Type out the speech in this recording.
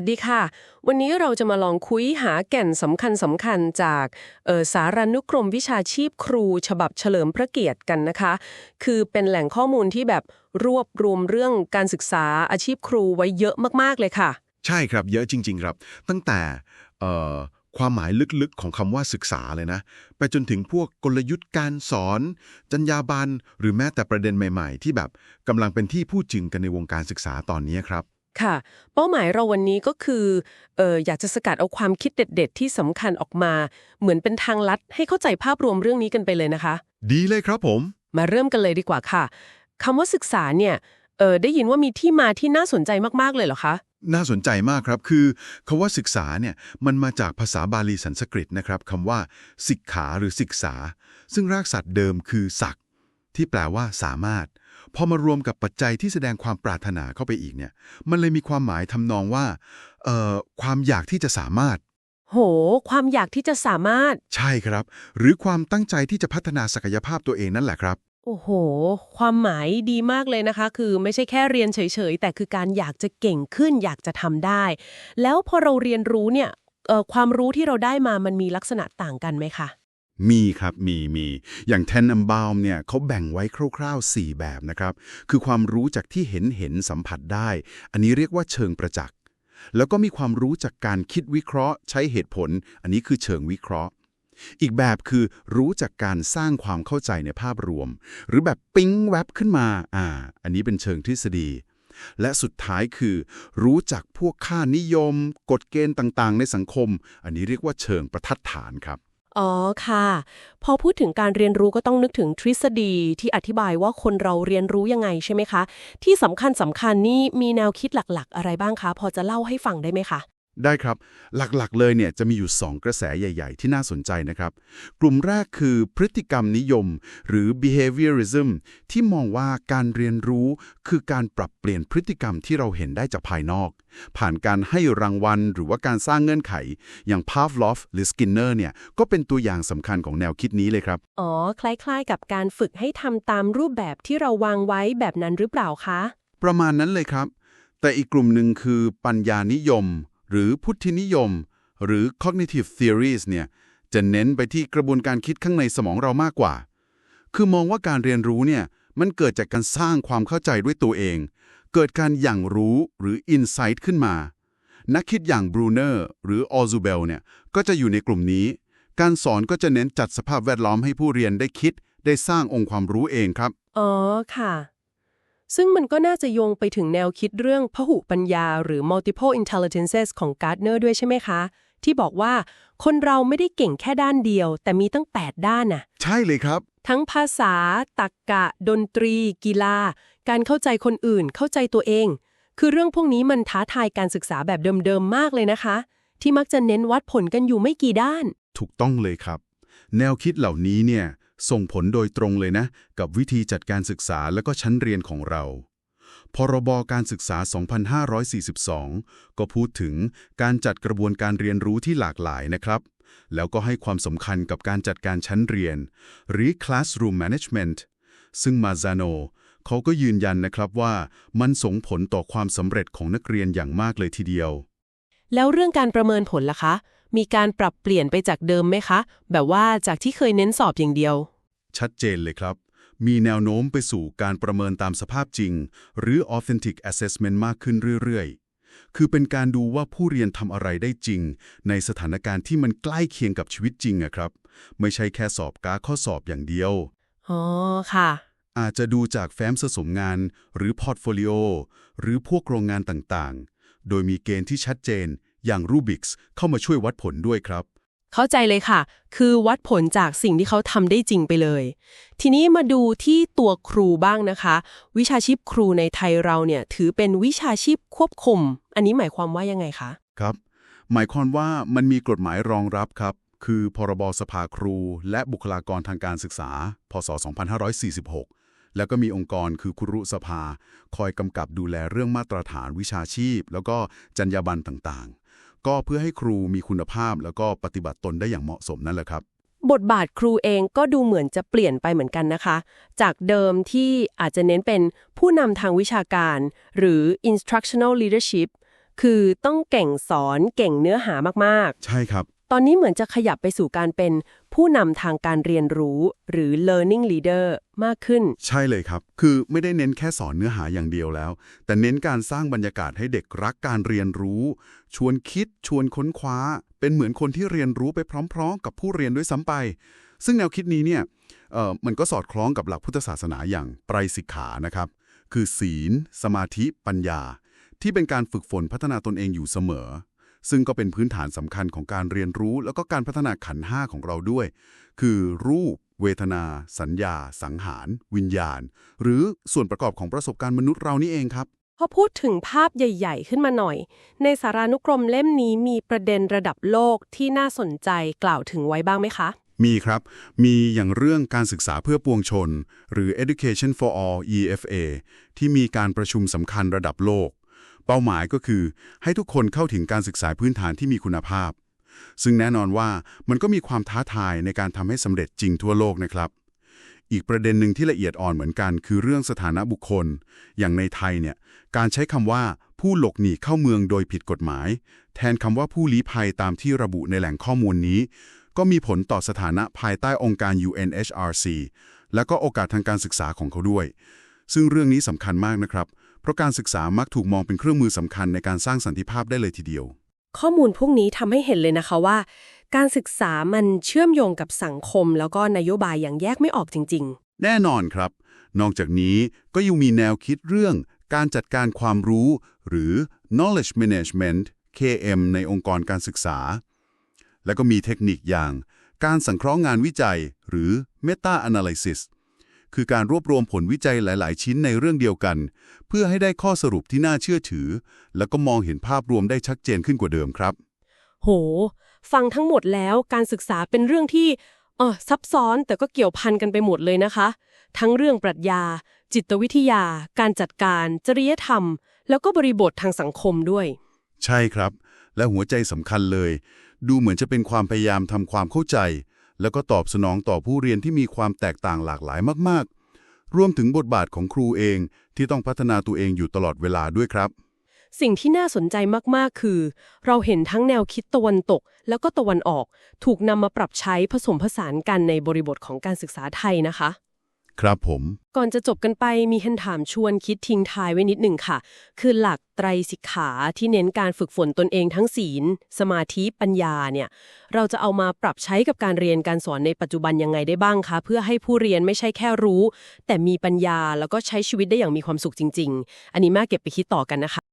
วัสดีค่ะ วันนี้เราจะมาลองคุยหาแก่นสำคัญสำคัญจากออสารานุกรมวิชาชีพครู ฉบับเฉลิมพระเกียรติกันนะคะ คือเป็นแหล่งข้อมูลที่แบบรวบรวมเรื่องการศึกษาอาชีพครูไว้เยอะมากๆเลยค่ะ ใช่ครับเยอะจริง ๆ ครับ ตั้งแต่ความหมายลึกๆของคำว่าศึกษาเลยนะ ไปจนถึงพวกกลยุทธ์การสอน จรรยาบรรณหรือแม้แต่ประเด็นใหม่ ๆ ที่แบบกำลังเป็นที่พูดถึงกันในวงการศึกษาตอนนี้ครับ ค่ะ เป้าหมายเราวันนี้ก็คือเอออยากจะสกัดเอาความคิดเด็ด ๆ ที่สำคัญออกมา เหมือนเป็นทางลัดให้เข้าใจภาพรวมเรื่องนี้กันไปเลยนะคะ ดีเลยครับผม มาเริ่มกันเลยดีกว่าค่ะคำว่าศึกษาเนี่ยเออได้ยินว่ามีที่มาที่น่าสนใจมากๆเลยเหรอคะน่าสนใจมากครับคือคำว่าศึกษาเนี่ยมันมาจากภาษาบาลีสันสกฤตนะครับคำว่าสิกขาหรือศึกษา ซึ่งรากศัพท์เดิมคือศักดิ์ที่แปลว่าสามารถ พอมารวมกับปัจจัยที่แสดงความปรารถนาเข้าไปอีกเนี่ย มันเลยมีความหมายทำนองว่าเอ่อความอยากที่จะสามารถ โห ความอยากที่จะสามารถ ใช่ครับ หรือความตั้งใจที่จะพัฒนาศักยภาพตัวเองนั่นแหละครับ โอ้โห ความหมายดีมากเลยนะคะ คือไม่ใช่แค่เรียนเฉยๆ แต่คือการอยากจะเก่งขึ้น อยากจะทำได้ แล้วพอเราเรียนรู้เนี่ยเอ่อความรู้ที่เราได้มามันมีลักษณะต่างกันไหมคะ มีครับมีมีอย่างแทนนัมบาลเนี่ยเขาแบ่งไว้คร่าวๆ 4 แบบนะครับ คือความรู้จากที่เห็นเห็นสัมผัสได้ อันนี้เรียกว่าเชิงประจักษ์แล้วก็มีความรู้จากการคิดวิเคราะห์ ใช้เหตุผล อันนี้คือเชิงวิเคราะห์ อีกแบบคือรู้จากการสร้างความเข้าใจในภาพรวม หรือแบบปิ๊งแวบขึ้นมาอ่า อันนี้เป็นเชิงทฤษฎีและสุดท้ายคือ รู้จักพวกค่านิยม กฎเกณฑ์ต่างๆ ในสังคม อันนี้เรียกว่าเชิงประทัดฐานครับ อ๋อค่ะ พอพูดถึงการเรียนรู้ก็ต้องนึกถึงทฤษฎีที่อธิบายว่าคนเราเรียนรู้ยังไงใช่ไหมคะ ที่สำคัญสำคัญนี่มีแนวคิดหลักๆ อะไรบ้างคะ พอจะเล่าให้ฟังได้ไหมคะ ได้ครับ หลักๆ เลยเนี่ยจะมีอยู่ 2 กระแสใหญ่ ๆ ที่น่าสนใจนะครับ กลุ่มแรกคือพฤติกรรมนิยม หรือ behaviorism ที่มองว่าการเรียนรู้คือการปรับเปลี่ยนพฤติกรรมที่เราเห็นได้จากภายนอก ผ่านการให้รางวัลหรือว่าการสร้างเงื่อนไข อย่าง Pavlov หรือ Skinner เนี่ยก็เป็นตัวอย่างสำคัญของแนวคิดนี้เลยครับ อ๋อ คล้ายๆ กับการฝึกให้ทำตามรูปแบบที่เราวางไว้แบบนั้นหรือเปล่าคะ ประมาณนั้นเลยครับ แต่อีกกลุ่มหนึ่งคือปัญญานิยม หรือพุทธินิยม หรือ cognitive theories เนี่ยจะเน้นไปที่กระบวนการคิดข้างในสมองเรามากกว่า คือมองว่าการเรียนรู้เนี่ยมันเกิดจากการสร้างความเข้าใจด้วยตัวเอง เกิดการอย่างรู้หรือ insight ขึ้นมา นักคิดอย่างบรูเนอร์หรือออซูเบลเนี่ยก็จะอยู่ในกลุ่มนี้ การสอนก็จะเน้นจัดสภาพแวดล้อมให้ผู้เรียนได้คิด ได้สร้างองค์ความรู้เองครับ อ๋อค่ะ ซึ่งมันก็น่าจะโยงไปถึงแนวคิดเรื่องพหุปัญญา หรือ multiple intelligences ของการ์ดเนอร์ด้วยใช่ไหมคะ ที่บอกว่าคนเราไม่ได้เก่งแค่ด้านเดียว แต่มีตั้ง 8 ด้านน่ะ ใช่เลยครับ ทั้งภาษา ตรรกะดนตรี กีฬา การเข้าใจคนอื่น เข้าใจตัวเอง คือเรื่องพวกนี้มันท้าทายการศึกษาแบบเดิมๆมากเลยนะคะ ที่มักจะเน้นวัดผลกันอยู่ไม่กี่ด้าน ถูกต้องเลยครับ แนวคิดเหล่านี้เนี่ยส่งผลโดยตรงเลยนะ กับวิธีจัดการศึกษาและก็ชั้นเรียนของเรา พรบการศึกษา 2542 ก็พูดถึงการจัดกระบวนการเรียนรู้ที่หลากหลายนะครับ แล้วก็ให้ความสำคัญกับการจัดการชั้นเรียน หรือ classroom management ซึ่งมาซาโน เขาก็ยืนยันนะครับว่ามันส่งผลต่อความสำเร็จของนักเรียนอย่างมากเลยทีเดียว แล้วเรื่องการประเมินผลล่ะคะ มีการปรับเปลี่ยนไปจากเดิมไหมคะ แบบว่าจากที่เคยเน้นสอบอย่างเดียว ชัดเจนเลยครับ มีแนวโน้มไปสู่การประเมินตามสภาพจริง หรือ authentic assessment มากขึ้นเรื่อยๆ คือเป็นการดูว่าผู้เรียนทำอะไรได้จริง ในสถานการณ์ที่มันใกล้เคียงกับชีวิตจริงอะครับ ไม่ใช่แค่สอบการข้อสอบอย่างเดียว อ๋อ ค่ะ อาจจะดูจากแฟ้มสะสมงาน หรือพอร์ตโฟลิโอหรือพวกโรงงานต่างๆ โดยมีเกณฑ์ที่ชัดเจน อย่างรูบิกส์เข้ามาช่วยวัดผลด้วยครับ เข้าใจเลยค่ะ คือวัดผลจากสิ่งที่เขาทำได้จริงไปเลย ทีนี้มาดูที่ตัวครูบ้างนะคะ วิชาชีพครูในไทยเราเนี่ยถือเป็นวิชาชีพควบคุม อันนี้หมายความว่ายังไงคะครับ หมายความว่ามันมีกฎหมายรองรับครับคือ พรบสภาครู และบุคลากรทางการศึกษา พศ 2546 แล้วก็มีองค์กรคือครุสภา คอยกำกับดูแลเรื่องมาตรฐานวิชาชีพ แล้วก็จรรยาบรรณต่างๆ ก็เพื่อให้ครูมีคุณภาพแล้วก็ปฏิบัติตนได้อย่างเหมาะสมนั่นแหละครับ บทบาทครูเองก็ดูเหมือนจะเปลี่ยนไปเหมือนกันนะคะ จากเดิมที่อาจจะเน้นเป็นผู้นำทางวิชาการ หรือ instructional leadership คือต้องเก่งสอนเก่งเนื้อหามากใช่ครับๆ ตอนนี้เหมือนจะขยับไปสู่การเป็นผู้นำทางการเรียนรู้หรือ learning leader มากขึ้น ใช่เลยครับ คือไม่ได้เน้นแค่สอนเนื้อหาอย่างเดียวแล้ว แต่เน้นการสร้างบรรยากาศให้เด็กรักการเรียนรู้ ชวนคิด ชวนค้นคว้า เป็นเหมือนคนที่เรียนรู้ไปพร้อม ๆ กับผู้เรียนด้วยซ้ำไป ซึ่งแนวคิดนี้เนี่ยเออมันก็สอดคล้องกับหลักพุทธศาสนาอย่างไตรสิกขานะครับ คือศีล สมาธิ ปัญญา ที่เป็นการฝึกฝนพัฒนาตนเองอยู่เสมอ ซึ่งก็เป็นพื้นฐานสำคัญของการเรียนรู้ แล้วก็การพัฒนาขันธ์ห้าของเราด้วย คือรูป เวทนา สัญญา สังหาร วิญญาณ หรือส่วนประกอบของประสบการณ์มนุษย์เรานี่เองครับพอพูดถึงภาพใหญ่ๆ ขึ้นมาหน่อย ในสารานุกรมเล่มนี้มีประเด็นระดับโลกที่น่าสนใจกล่าวถึงไว้บ้างไหมคะ มีครับ มีอย่างเรื่องการศึกษาเพื่อปวงชน หรือ Education for All EFA ที่มีการประชุมสำคัญระดับโลก เป้าหมายก็คือ ให้ทุกคนเข้าถึงการศึกษาพื้นฐานที่มีคุณภาพ ซึ่งแน่นอนว่ามันก็มีความท้าทายในการทำให้สำเร็จจริงทั่วโลกนะครับอีกประเด็นหนึ่งที่ละเอียดอ่อนเหมือนกัน คือเรื่องสถานะบุคคล อย่างในไทยเนี่ยการใช้คำว่าผู้หลบหนีเข้าเมืองโดยผิดกฎหมาย แทนคำว่าผู้ลี้ภัยตามที่ระบุในแหล่งข้อมูลนี้ ก็มีผลต่อสถานะภายใต้องค์การ UNHRC และก็โอกาสทางการศึกษาของเขาด้วย ซึ่งเรื่องนี้สำคัญมากนะครับ เพราะการศึกษามักถูกมองเป็นเครื่องมือสำคัญในการสร้างสันติภาพได้เลยทีเดียว ข้อมูลพวกนี้ทำให้เห็นเลยนะคะว่า การศึกษามันเชื่อมโยงกับสังคม แล้วก็นโยบายอย่างแยกไม่ออกจริงแน่นอนครับ นอกจากนี้ก็ยังมีแนวคิดเรื่อง การจัดการความรู้ หรือ knowledge management KM ในองค์กรการศึกษา แล้วก็มีเทคนิคอย่าง การสังเคราะห์งานวิจัย หรือ meta analysis คือการรวบรวมผลวิจัยหลาย ๆ ชิ้นในเรื่องเดียวกัน เพื่อให้ได้ข้อสรุปที่น่าเชื่อถือ แล้วก็มองเห็นภาพรวมได้ชัดเจนขึ้นกว่าเดิมครับๆโห ฟังทั้งหมดแล้วการศึกษาเป็นเรื่องที่เออซับซ้อนแต่ก็เกี่ยวพันกันไปหมดเลยนะคะ ทั้งเรื่องปรัชญา จิตวิทยา การจัดการ จริยธรรม แล้วก็บริบททางสังคมด้วย ใช่ครับ และหัวใจสำคัญเลย ดูเหมือนจะเป็นความพยายามทำความเข้าใจ แล้วก็ตอบสนองต่อผู้เรียนที่มีความแตกต่างหลากหลายมาก ๆ รวมถึงบทบาทของครูเองที่ต้องพัฒนาตัวเองอยู่ตลอดเวลาด้วยครับ สิ่งที่น่าสนใจมาก ๆ คือ เราเห็นทั้งแนวคิดตะวันตก แล้วก็ตะวันออก ถูกนำมาปรับใช้ผสมผสานกันในบริบทของการศึกษาไทยนะคะ ครับผม ก่อนจะจบกันไปมีคำถามชวนคิดทิ้งท้ายไว้นิดหนึ่งค่ะ คือหลักไตรสิกขาที่เน้นการฝึกฝนตนเองทั้งศีล สมาธิปัญญาเนี่ย เราจะเอามาปรับใช้กับการเรียนการสอนในปัจจุบันยังไงได้บ้างคะ เพื่อให้ผู้เรียนไม่ใช่แค่รู้ แต่มีปัญญาแล้วก็ใช้ชีวิตได้อย่างมีความสุขจริง ๆ อันนี้ม่เก็บไปคิดต่อกันนะคะ